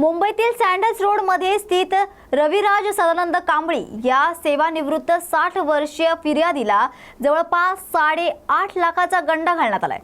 मुंबईतील सँडल्स रोडमध्ये स्थित रविराज सदानंद कांबळी या सेवानिवृत्त साठ वर्षीय फिर्यादीला जवळपास साडेआठ लाखाचा गंडा घालण्यात आलाय.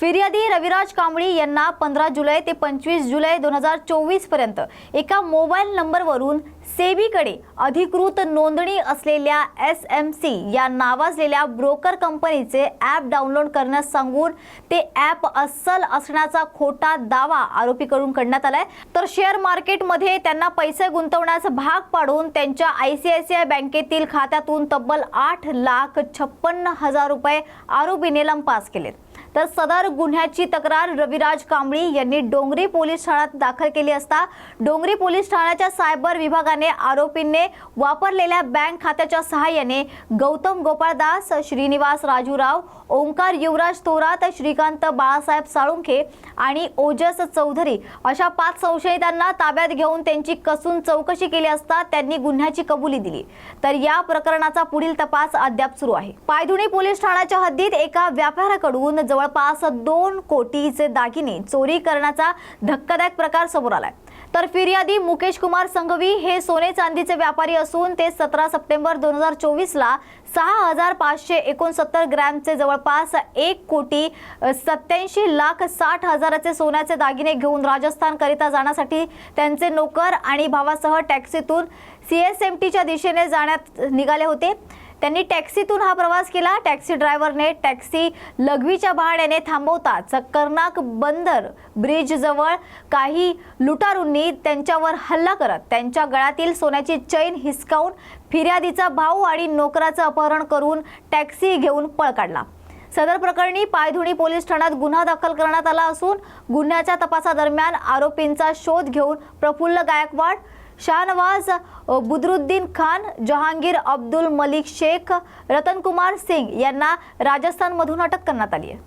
फिर्यादी रविराज कांबळी यांना पंधरा जुलै ते पंचवीस जुलै दोन हजार चोवीसपर्यंत एका मोबाईल नंबरवरून सेबीकडे अधिकृत नोंदणी असलेल्या एस एम सी या नावाजलेल्या ब्रोकर कंपनीचे ॲप डाउनलोड करण्यास सांगून ते ॲप अस्सल असण्याचा खोटा दावा आरोपीकडून करण्यात आलाय. तर शेअर मार्केटमध्ये त्यांना पैसे गुंतवण्यास भाग पाडून त्यांच्या I C I C I बँकेतील खात्यातून तब्बल आठ लाख छप्पन्न हजार रुपये आरोपीने लंपास केलेत. तर सदर गुन्ह्याची तक्रार रविराज कांबळी यांनी डोंगरी पोलीस ठाण्यात दाखल केली असता डोंगरी पोलीस ठाण्याच्या सायबर विभागाने आरोपींनी वापरलेल्या बँक खात्याच्या सहाय्याने गौतम गोपाळदास श्रीनिवास राजूराव ओंकार युवराज थोरात श्रीकांत बाळासाहेब साळुंखे आणि ओजस चौधरी अशा पाच संशयितांना ताब्यात घेऊन त्यांची कसून चौकशी केली असता त्यांनी गुन्ह्याची कबुली दिली. तर या प्रकरणाचा पुढील तपास अद्याप सुरू आहे. पायधुणी पोलीस ठाण्याच्या हद्दीत एका व्यापाऱ्याकडून जवळपास दोन कोटीचे दागिने चोरी करण्याचा धक्कादायक प्रकार समोर आलाय. तर फिर्यादी मुकेश कुमार संघवी हे सोने चांदीचे व्यापारी असून ते सतरा सप्टेंबर दोन हजार चोवीसला सहा हजार पाचशे एकोणसत्तर ग्रॅमचे जवळपास एक कोटी सत्याऐंशी लाख साठ हजाराचे सोन्याचे दागिने घेऊन राजस्थानकरिता जाण्यासाठी त्यांचे नोकर आणि भावासह टॅक्सीतून सी एस एम टीच्या दिशेने जाण्यात निघाले होते. त्यांनी टॅक्सीतून हा प्रवास केला. टॅक्सी ड्रायव्हरने टॅक्सी लघवीच्या बहाण्याने थांबवता कर्नाक बंदर ब्रिजजवळ काही लुटारूंनी त्यांच्यावर हल्ला करत त्यांच्या गळ्यातील सोन्याची चैन हिसकावून फिर्यादीचा भाऊ आणि नोकराचं अपहरण करून टॅक्सी घेऊन पळ काढला. सदर प्रकरणी पायधुणी पोलीस ठाण्यात गुन्हा दाखल करण्यात आला असून गुन्ह्याच्या तपासादरम्यान आरोपींचा शोध घेऊन प्रफुल्ल गायकवाड शाहनवाज बुदरुद्दीन खान जहांगीर अब्दुल मलिक शेख रतनकुमार सिंग यांना राजस्थानमधून अटक करण्यात आली आहे.